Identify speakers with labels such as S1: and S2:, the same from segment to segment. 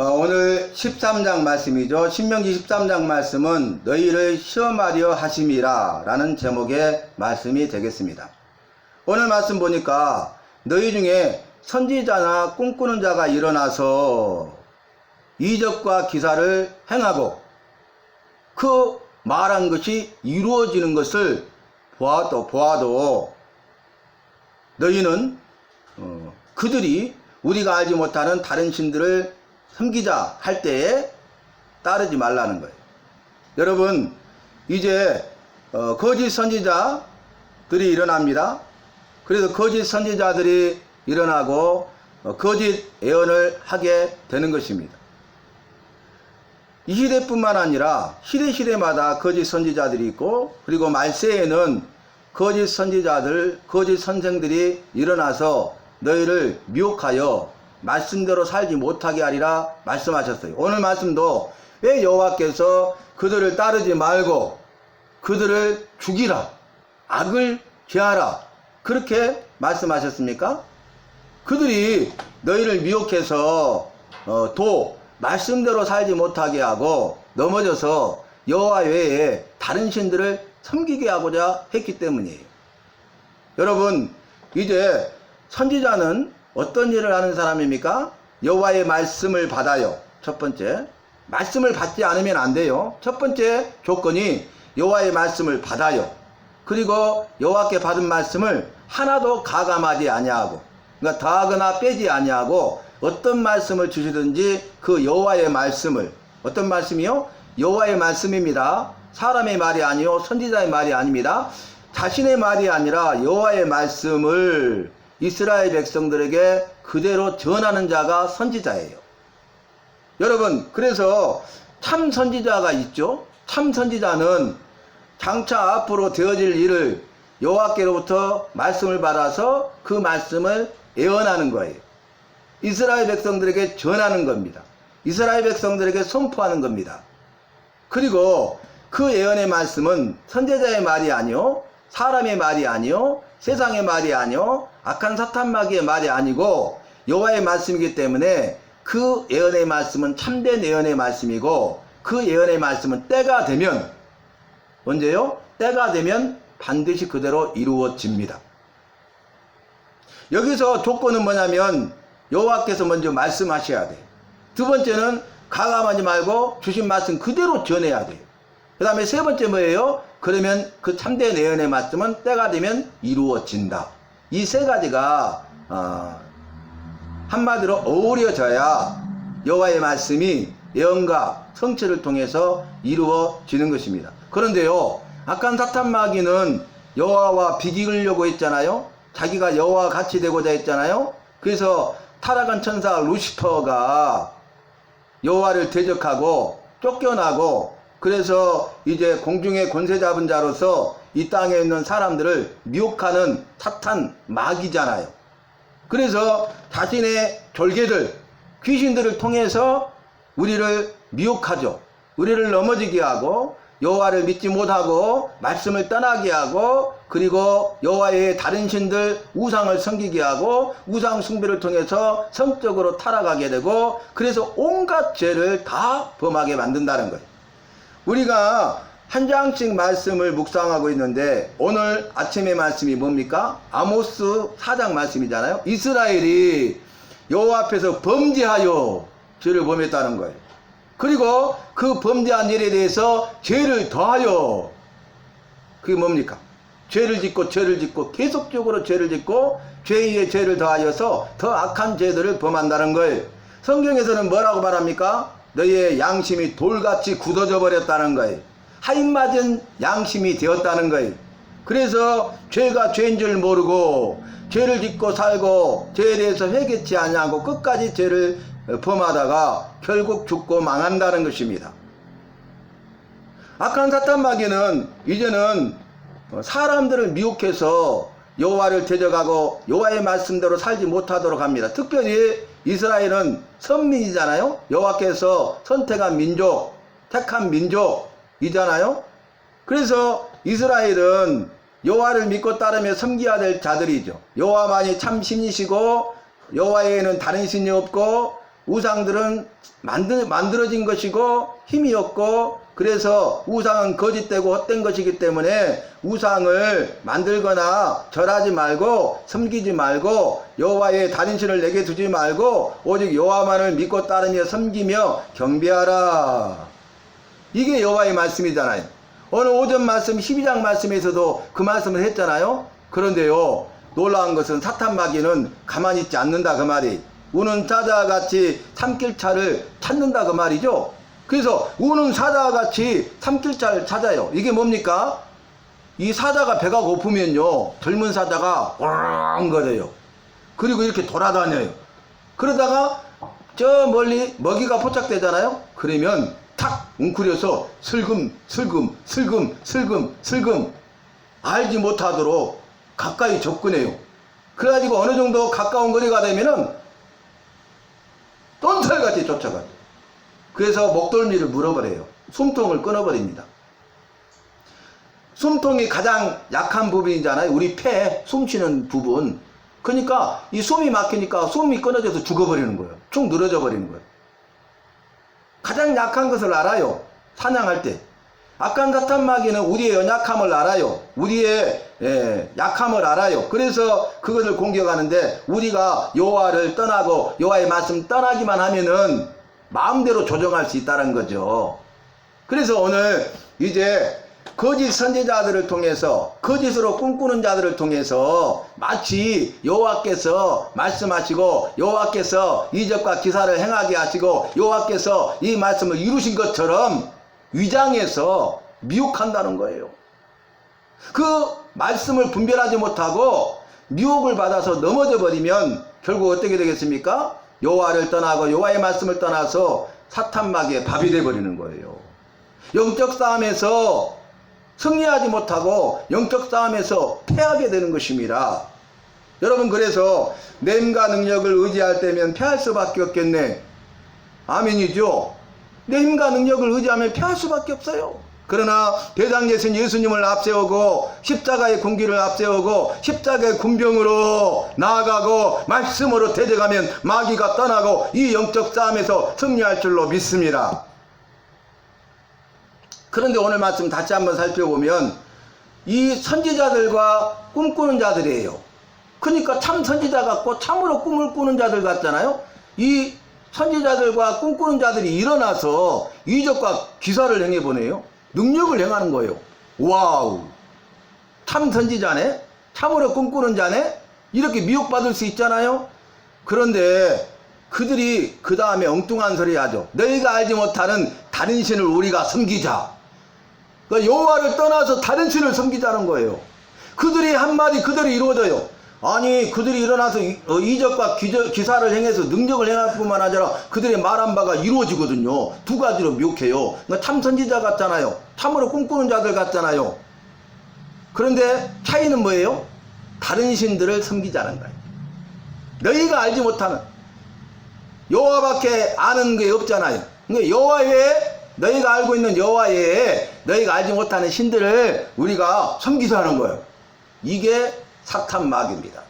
S1: 어, 오늘 13장 말씀이죠. 신명기 13장 말씀은 너희를 시험하려 하심이라 라는 제목의 말씀이 되겠습니다. 오늘 말씀 보니까 너희 중에 선지자나 꿈꾸는 자가 일어나서 이적과 기사를 행하고 그 말한 것이 이루어지는 것을 보아도 보아도 너희는 어, 그들이 우리가 알지 못하는 다른 신들을 섬기자 할 때에 따르지 말라는 거예요. 여러분 이제 어, 거짓 선지자들이 일어납니다. 그래서 거짓 선지자들이 일어나고 어, 거짓 예언을 하게 되는 것입니다. 이 시대뿐만 아니라 시대 시대마다 거짓 선지자들이 있고 그리고 말세에는 거짓 선지자들, 거짓 선생들이 일어나서 너희를 미혹하여 말씀대로 살지 못하게 하리라 말씀하셨어요. 오늘 말씀도 왜 여호와께서 그들을 따르지 말고 그들을 죽이라, 악을 제하라 그렇게 말씀하셨습니까? 그들이 너희를 미혹해서 어, 도 말씀대로 살지 못하게 하고 넘어져서 여호와 외에 다른 신들을 섬기게 하고자 했기 때문이에요. 여러분 이제 선지자는 어떤 일을 하는 사람입니까? 여호와의 말씀을 받아요. 첫 번째 말씀을 받지 않으면 안 돼요. 첫 번째 조건이 여호와의 말씀을 받아요. 그리고 여호와께 받은 말씀을 하나도 가감하지 아니하고 그러니까 더하거나 빼지 아니하고 어떤 말씀을 주시든지 그 여호와의 말씀을 어떤 말씀이요? 여호와의 말씀입니다. 사람의 말이 아니요 선지자의 말이 아닙니다. 자신의 말이 아니라 여호와의 말씀을 이스라엘 백성들에게 그대로 전하는 자가 선지자예요. 여러분, 그래서 참 선지자가 있죠. 참 선지자는 장차 앞으로 되어질 일을 여호와께로부터 말씀을 받아서 그 말씀을 예언하는 거예요. 이스라엘 백성들에게 전하는 겁니다. 이스라엘 백성들에게 선포하는 겁니다. 그리고 그 예언의 말씀은 선제자의 말이 아니요 사람의 말이 아니요 세상의 말이 아니요 악한 사탄 마귀의 말이 아니고 여호와의 말씀이기 때문에 그 예언의 말씀은 참된 예언의 말씀이고 그 예언의 말씀은 때가 되면 언제요? 때가 되면 반드시 그대로 이루어집니다. 여기서 조건은 뭐냐면 여호와께서 먼저 말씀하셔야 돼. 두 번째는 가감하지 말고 주신 말씀 그대로 전해야 돼요. 그 다음에 세 번째 뭐예요? 그러면 그 참된 예언의 말씀은 때가 되면 이루어진다. 이 세 가지가 어, 한마디로 어우러져야 여호와의 말씀이 예언과 성취를 통해서 이루어지는 것입니다. 그런데요, 악한 사탄 마귀는 여호와와 비기려고 했잖아요. 자기가 여호와 같이 되고자 했잖아요. 그래서 타락한 천사 루시퍼가 여호와를 대적하고 쫓겨나고 그래서 이제 공중의 권세 잡은 자로서 이 땅에 있는 사람들을 미혹하는 사탄 마귀잖아요. 그래서 자신의 졸개들, 귀신들을 통해서 우리를 미혹하죠. 우리를 넘어지게 하고 여호와를 믿지 못하고 말씀을 떠나게 하고 그리고 여호와의 다른 신들 우상을 섬기게 하고 우상 숭배를 통해서 성적으로 타락하게 되고 그래서 온갖 죄를 다 범하게 만든다는 거예요. 우리가 한 장씩 말씀을 묵상하고 있는데 오늘 아침의 말씀이 뭡니까? 아모스 4장 말씀이잖아요. 이스라엘이 여호와 앞에서 범죄하여 죄를 범했다는 거예요. 그리고 그 범죄한 일에 대해서 죄를 더하여 그게 뭡니까? 죄를 짓고 죄를 짓고 계속적으로 죄를 짓고 죄에 죄를 더하여서 더 악한 죄들을 범한다는 거예요. 성경에서는 뭐라고 말합니까? 너희의 양심이 돌같이 굳어져 버렸다는 거예요. 하인 맞은 양심이 되었다는 거예요. 그래서 죄가 죄인 줄 모르고 죄를 짓고 살고 죄에 대해서 회개치 아니하고 끝까지 죄를 범하다가 결국 죽고 망한다는 것입니다. 악한 사탄 마귀는 이제는 사람들을 미혹해서 여호와를 대적하고 여호와의 말씀대로 살지 못하도록 합니다. 특별히 이스라엘은 선민이잖아요. 여호와께서 선택한 민족, 택한 민족이잖아요. 그래서 이스라엘은 여호와를 믿고 따르며 섬겨야 될 자들이죠. 여호와만이 참 신이시고 여호와에는 다른 신이 없고 우상들은 만들, 만들어진 것이고 힘이 없고 그래서 우상은 거짓되고 헛된 것이기 때문에 우상을 만들거나 절하지 말고 섬기지 말고 여호와의 단신을 내게 두지 말고 오직 여호와만을 믿고 따르며 섬기며 경배하라. 이게 여호와의 말씀이잖아요. 오늘 오전 말씀 12장 말씀에서도 그 말씀을 했잖아요. 그런데요. 놀라운 것은 사탄 마귀는 가만히 있지 않는다 그 말이. 우는 사자와 같이 삼킬차를 찾는다 그 말이죠. 그래서 우는 사자와 같이 삼킬차를 찾아요. 이게 뭡니까? 이 사자가 배가 고프면요. 젊은 사자가 왕거려요. 그리고 이렇게 돌아다녀요. 그러다가 저 멀리 먹이가 포착되잖아요. 그러면 탁 웅크려서 슬금 슬금 슬금 슬금 슬금 알지 못하도록 가까이 접근해요. 그래가지고 어느 정도 가까운 거리가 되면은 똔털같이 쫓아가죠. 그래서 목덜미를 물어버려요. 숨통을 끊어버립니다. 숨통이 가장 약한 부분이잖아요. 우리 폐, 숨 쉬는 부분. 그러니까 이 숨이 막히니까 숨이 끊어져서 죽어버리는 거예요. 축 늘어져 버리는 거예요. 가장 약한 것을 알아요. 사냥할 때. 악한사탄 마귀는 우리의 연약함을 알아요. 우리의 예, 약함을 알아요. 그래서 그것을 공격하는데 우리가 여호와를 떠나고 여호와의 말씀 떠나기만 하면은 마음대로 조정할 수 있다는 거죠. 그래서 오늘 이제 거짓 선지자들을 통해서 거짓으로 꿈꾸는 자들을 통해서 마치 여호와께서 말씀하시고 여호와께서 이적과 기사를 행하게 하시고 여호와께서 이 말씀을 이루신 것처럼 위장해서 미혹한다는 거예요. 그 말씀을 분별하지 못하고 미혹을 받아서 넘어져 버리면 결국 어떻게 되겠습니까? 여호와를 떠나고 여호와의 말씀을 떠나서 사탄 마귀의 밥이 돼 버리는 거예요. 영적 싸움에서 승리하지 못하고 영적 싸움에서 패하게 되는 것입니다. 여러분 그래서 냄과 능력을 의지할 때면 패할 수밖에 없겠네. 아멘이죠. 내 힘과 능력을 의지하면 패할 수밖에 없어요. 그러나 대장 예수님 예수님을 앞세우고 십자가의 군기를 앞세우고 십자가의 군병으로 나아가고 말씀으로 대적하면 마귀가 떠나고 이 영적 싸움에서 승리할 줄로 믿습니다. 그런데 오늘 말씀 다시 한번 살펴보면 이 선지자들과 꿈꾸는 자들이에요. 그러니까 참 선지자 같고 참으로 꿈을 꾸는 자들 같잖아요. 이 선지자들과 꿈꾸는 자들이 일어나서 이적과 기사를 행해 보네요. 능력을 행하는 거예요. 와우. 참 선지자네? 참으로 꿈꾸는 자네? 이렇게 미혹받을 수 있잖아요? 그런데 그들이 그 다음에 엉뚱한 소리 하죠. 너희가 알지 못하는 다른 신을 우리가 섬기자. 그러니까 여호와를 떠나서 다른 신을 섬기자는 거예요. 그들이 한마디 그대로 이루어져요. 아니 그들이 일어나서 이- 어, 이적과 기저- 기사를 행해서 능력을 행할 뿐만 아니라 그들의 말한 바가 이루어지거든요. 두 가지로 미혹해요. 그러니까 참 선지자 같잖아요. 참으로 꿈꾸는 자들 같잖아요. 그런데 차이는 뭐예요? 다른 신들을 섬기자는 거예요. 너희가 알지 못하는 여호와밖에 아는 게 없잖아요. 그러니까 여호와 외에 너희가 알고 있는 여호와 외에 너희가 알지 못하는 신들을 우리가 섬기자는 거예요. 이게 사탄 마귀입니다.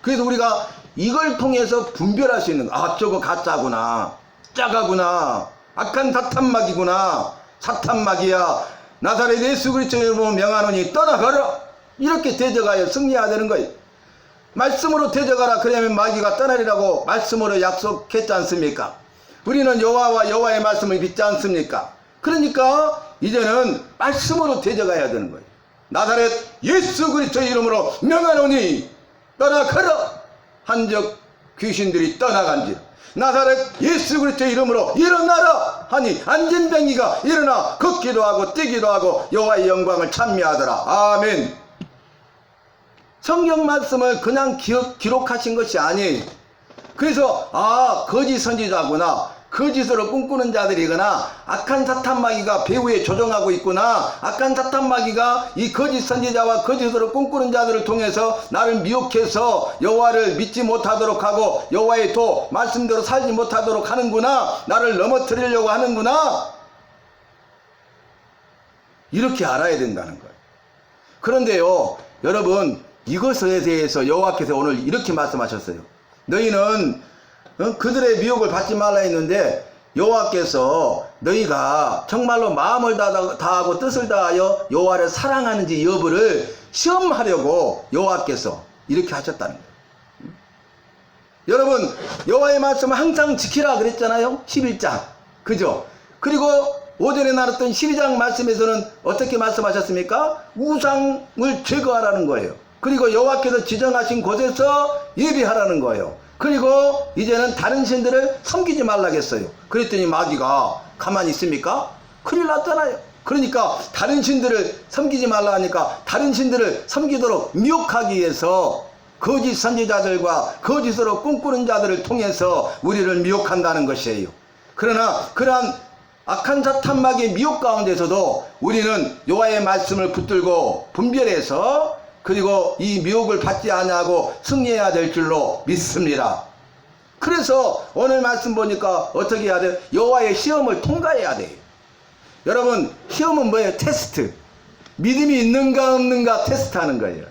S1: 그래서 우리가 이걸 통해서 분별할 수 있는 거. 아 저거 가짜구나 짜가구나 악한 사탄 마귀구나 사탄 마귀야 나사렛 예수 그리스도의 이름으로 명하노니 떠나가라 이렇게 대적하여 승리해야 되는 거예요. 말씀으로 대적하라 그러면 마귀가 떠나리라고 말씀으로 약속했지 않습니까? 우리는 여호와와 여호와의 말씀을 믿지 않습니까? 그러니까 이제는 말씀으로 대적해야 되는 거예요. 나사렛 예수 그리스도의 이름으로 명하노니 떠나가라 한적 귀신들이 떠나간지라 나사렛 예수 그리스도의 이름으로 일어나라 하니 안진병이가 일어나 걷기도 하고 뛰기도 하고 여호와의 영광을 찬미하더라. 아멘. 성경 말씀을 그냥 기록, 기록하신 것이 아니에요. 그래서 아 거짓 선지자구나 거짓으로 꿈꾸는 자들이거나 악한 사탄 마귀가 배후에 조종하고 있구나 악한 사탄 마귀가 이 거짓 선지자와 거짓으로 꿈꾸는 자들을 통해서 나를 미혹해서 여호와를 믿지 못하도록 하고 여호와의 도 말씀대로 살지 못하도록 하는구나 나를 넘어뜨리려고 하는구나 이렇게 알아야 된다는 거예요. 그런데요, 여러분, 이것에 대해서 여호와께서 오늘 이렇게 말씀하셨어요. 너희는 어? 그들의 미혹을 받지 말라 했는데 여호와께서 너희가 정말로 마음을 다- 다하고 뜻을 다하여 여호와를 사랑하는지 여부를 시험하려고 여호와께서 이렇게 하셨다는 거예요. 음? 여러분 여호와의 말씀을 항상 지키라 그랬잖아요. 11장. 그죠? 그리고 오전에 나눴던 12장 말씀에서는 어떻게 말씀하셨습니까? 우상을 제거하라는 거예요. 그리고 여호와께서 지정하신 곳에서 예배하라는 거예요. 그리고 이제는 다른 신들을 섬기지 말라겠어요. 그랬더니 마귀가 가만히 있습니까? 큰일 났잖아요. 그러니까 다른 신들을 섬기지 말라 하니까 다른 신들을 섬기도록 미혹하기 위해서 거짓 선지자들과 거짓으로 꿈꾸는 자들을 통해서 우리를 미혹한다는 것이에요. 그러나 그러한 악한 사탄막의 미혹 가운데서도 우리는 여호와의 말씀을 붙들고 분별해서 그리고 이 미혹을 받지 아니하고 승리해야 될 줄로 믿습니다. 그래서 오늘 말씀 보니까 어떻게 해야 돼요? 여호와의 시험을 통과해야 돼요. 여러분 시험은 뭐예요? 테스트. 믿음이 있는가 없는가 테스트하는 거예요.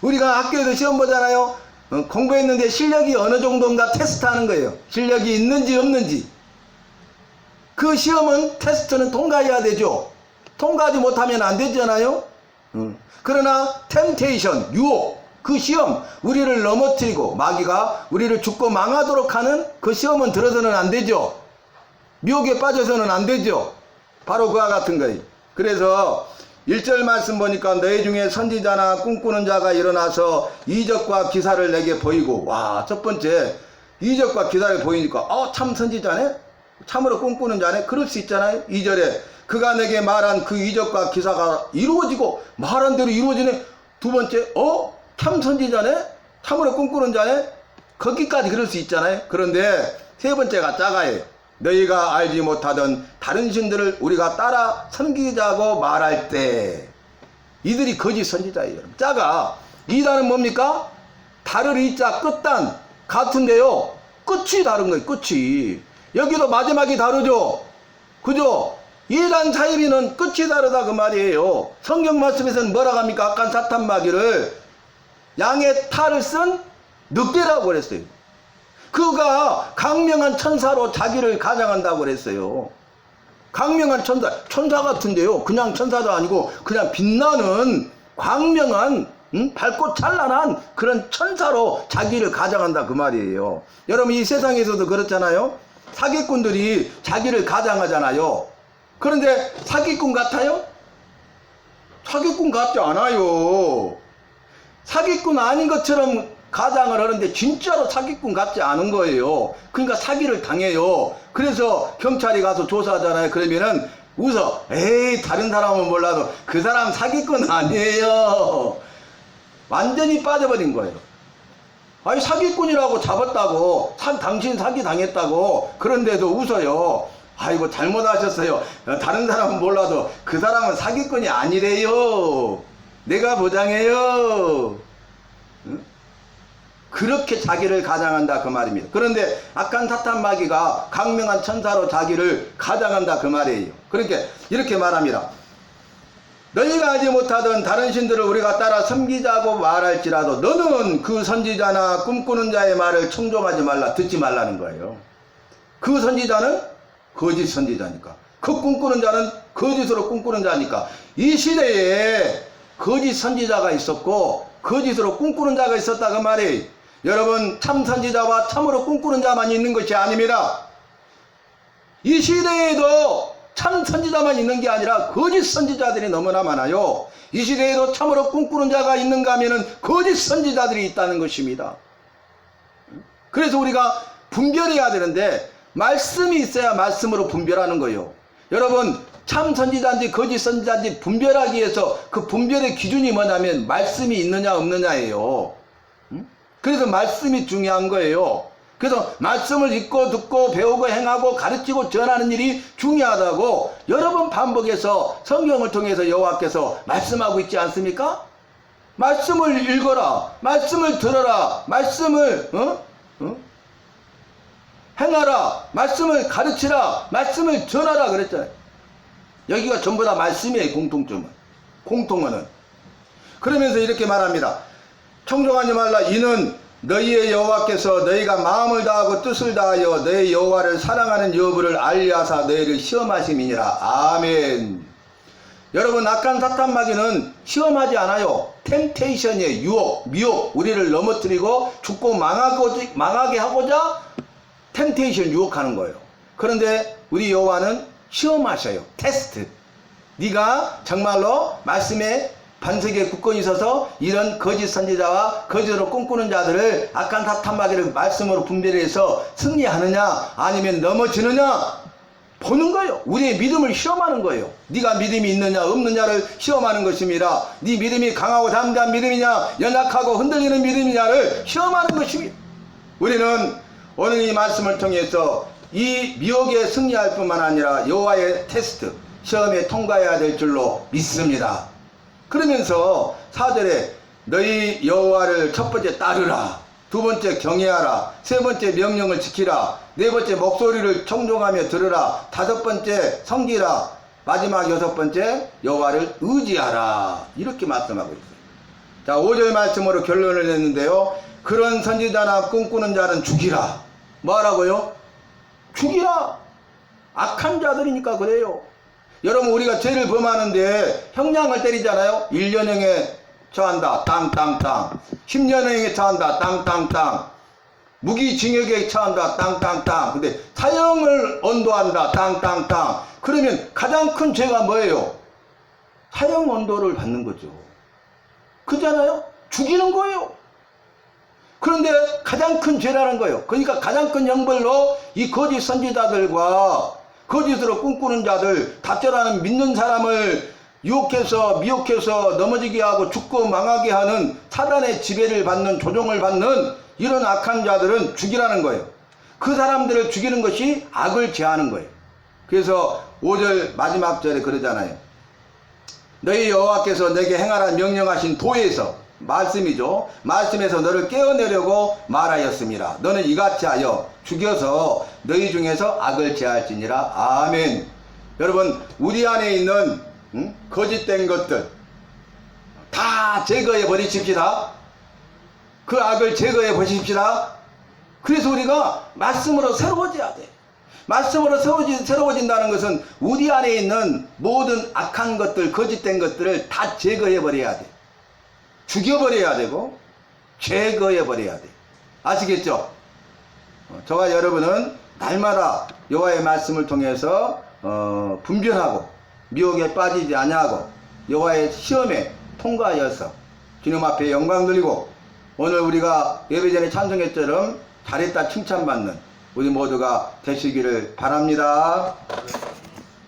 S1: 우리가 학교에서 시험 보잖아요. 어, 공부했는데 실력이 어느 정도인가 테스트하는 거예요. 실력이 있는지 없는지. 그 시험은 테스트는 통과해야 되죠. 통과하지 못하면 안 되잖아요. 음. 그러나 템테이션 유혹 그 시험 우리를 넘어뜨리고 마귀가 우리를 죽고 망하도록 하는 그 시험은 들어서는 안 되죠. 미혹에 빠져서는 안 되죠. 바로 그와 같은 거예요. 그래서 1절 말씀 보니까 너희 중에 선지자나 꿈꾸는 자가 일어나서 이적과 기사를 내게 보이고 와 첫 번째 이적과 기사를 보이니까 어참 선지자네 참으로 꿈꾸는 자네 그럴 수 있잖아요 2절에 그가 내게 말한 그 이적과 기사가 이루어지고 말한 대로 이루어지네 두 번째 어참 선지자네 참으로 꿈꾸는 자네 거기까지 그럴 수 있잖아요 그런데 세 번째가 작아요 너희가 알지 못하던 다른 신들을 우리가 따라 섬기자고 말할 때 이들이 거짓 선지자예요. 여러분. 자가 이단은 뭡니까? 다를 이자 끝단 같은데요. 끝이 다른 거예요. 끝이 여기도 마지막이 다르죠. 그죠? 이단 사이비는 끝이 다르다 그 말이에요. 성경 말씀에서는 뭐라고 합니까? 악한 사탄 마귀를 양의 탈을 쓴 늑대라고 그랬어요. 그가 강명한 천사로 자기를 가장한다고 그랬어요. 강명한 천사, 천사 같은데요. 그냥 천사도 아니고 그냥 빛나는 광명한 음? 밝고 찬란한 그런 천사로 자기를 가장한다 그 말이에요. 여러분 이 세상에서도 그렇잖아요. 사기꾼들이 자기를 가장하잖아요. 그런데 사기꾼 같아요? 사기꾼 같지 않아요. 사기꾼 아닌 것처럼 가장을 하는데 진짜로 사기꾼 같지 않은 거예요. 그러니까 사기를 당해요. 그래서 경찰이 가서 조사하잖아요. 그러면은 웃어. 에이, 다른 사람은 몰라도 그 사람 사기꾼 아니에요. 완전히 빠져버린 거예요. 아니, 사기꾼이라고 잡았다고, 사- 당신 사기 당했다고, 그런데도 웃어요. 아이고, 잘못하셨어요. 어, 다른 사람은 몰라도 그 사람은 사기꾼이 아니래요. 내가 보장해요. 그렇게 자기를 가장한다 그 말입니다. 그런데 악한 사탄 마귀가 강명한 천사로 자기를 가장한다 그 말이에요. 그러니까 이렇게 말합니다. 너희가 알지 못하던 다른 신들을 우리가 따라 섬기자고 말할지라도 너는 그 선지자나 꿈꾸는 자의 말을 청종하지 말라 듣지 말라는 거예요. 그 선지자는 거짓 선지자니까. 그 꿈꾸는 자는 거짓으로 꿈꾸는 자니까. 이 시대에 거짓 선지자가 있었고 거짓으로 꿈꾸는 자가 있었다 그 말이. 여러분 참 선지자와 참으로 꿈꾸는 자만 있는 것이 아닙니다. 이 시대에도 참 선지자만 있는 게 아니라 거짓 선지자들이 너무나 많아요. 이 시대에도 참으로 꿈꾸는 자가 있는가 하면은 거짓 선지자들이 있다는 것입니다. 그래서 우리가 분별해야 되는데 말씀이 있어야 말씀으로 분별하는 거예요. 여러분 참 선지자인지 거짓 선지자인지 분별하기 위해서 그 분별의 기준이 뭐냐면 말씀이 있느냐 없느냐예요. 음? 그래서 말씀이 중요한 거예요. 그래서 말씀을 읽고 듣고 배우고 행하고 가르치고 전하는 일이 중요하다고 여러 번 반복해서 성경을 통해서 여호와께서 말씀하고 있지 않습니까? 말씀을 읽어라. 말씀을 들어라. 말씀을 어? 어? 행하라. 말씀을 가르치라. 말씀을 전하라 그랬잖아요. 여기가 전부 다 말씀이에요. 공통점은. 공통어는. 그러면서 이렇게 말합니다. 청종하지 말라. 이는 너희의 여호와께서 너희가 마음을 다하고 뜻을 다하여 너희 여호와를 사랑하는 여부를 알리하사 너희를 시험하심이니라. 아멘. 여러분 악한 사탄 마귀는 시험하지 않아요. 템테이션의 유혹, 미혹, 우리를 넘어뜨리고 죽고 망하고, 망하게 하고자 템테이션 유혹하는 거예요. 그런데 우리 여호와는 시험하셔요. 테스트. 네가 정말로 말씀에 반석에 굳건히 있어서 이런 거짓 선지자와 거짓으로 꿈꾸는 자들을 악한 사탄 마귀를 말씀으로 분별해서 승리하느냐 아니면 넘어지느냐 보는 거예요. 우리의 믿음을 시험하는 거예요. 네가 믿음이 있느냐 없느냐를 시험하는 것입니다. 네 믿음이 강하고 담대한 믿음이냐 연약하고 흔들리는 믿음이냐를 시험하는 것입니다. 우리는 오늘 이 말씀을 통해서 이 미혹에 승리할 뿐만 아니라 여호와의 테스트 시험에 통과해야 될 줄로 믿습니다. 그러면서 사절에 너희 여호와를 첫 번째 따르라 두 번째 경외하라 세 번째 명령을 지키라 네 번째 목소리를 청종하며 들으라 다섯 번째 섬기라 마지막 여섯 번째 여호와를 의지하라 이렇게 말씀하고 있어요. 자 5절 말씀으로 결론을 냈는데요. 그런 선지자나 꿈꾸는 자는 죽이라. 뭐라고요? 죽이라. 악한 자들이니까 그래요. 여러분 우리가 죄를 범하는데 형량을 때리잖아요. 1년형에 처한다. 땅땅땅. 10년형에 처한다. 땅땅땅. 무기징역에 처한다. 땅땅땅. 근데 사형을 언도한다. 땅땅땅. 그러면 가장 큰 죄가 뭐예요? 사형 언도를 받는 거죠. 그잖아요? 죽이는 거예요. 그런데 가장 큰 죄라는 거예요. 그러니까 가장 큰 형벌로 이 거짓 선지자들과 거짓으로 꿈꾸는 자들, 다짜라는 믿는 사람을 유혹해서 미혹해서 넘어지게 하고 죽고 망하게 하는 사단의 지배를 받는 조종을 받는 이런 악한 자들은 죽이라는 거예요. 그 사람들을 죽이는 것이 악을 제하는 거예요. 그래서 5절 마지막 절에 그러잖아요. 너희 여호와께서 내게 행하라 명령하신 도에서 말씀이죠. 말씀에서 너를 깨어내려고 말하였습니다. 너는 이같이 하여 죽여서 너희 중에서 악을 제할지니라. 아멘. 여러분 우리 안에 있는 음? 거짓된 것들 다 제거해 버리십시다. 그 악을 제거해 보십시다. 그래서 우리가 말씀으로 새로워져야 돼. 말씀으로 새로워진, 새로워진다는 것은 우리 안에 있는 모든 악한 것들, 거짓된 것들을 다 제거해 버려야 돼. 죽여버려야 되고, 제거해 버려야 돼. 아시겠죠? 어, 저와 여러분은 날마다 여호와의 말씀을 통해서 어, 분별하고 미혹에 빠지지 아니하고 여호와의 시험에 통과하여서 주님 앞에 영광 돌리고 오늘 우리가 예배전에 찬송했처럼 잘했다 칭찬받는 우리 모두가 되시기를 바랍니다.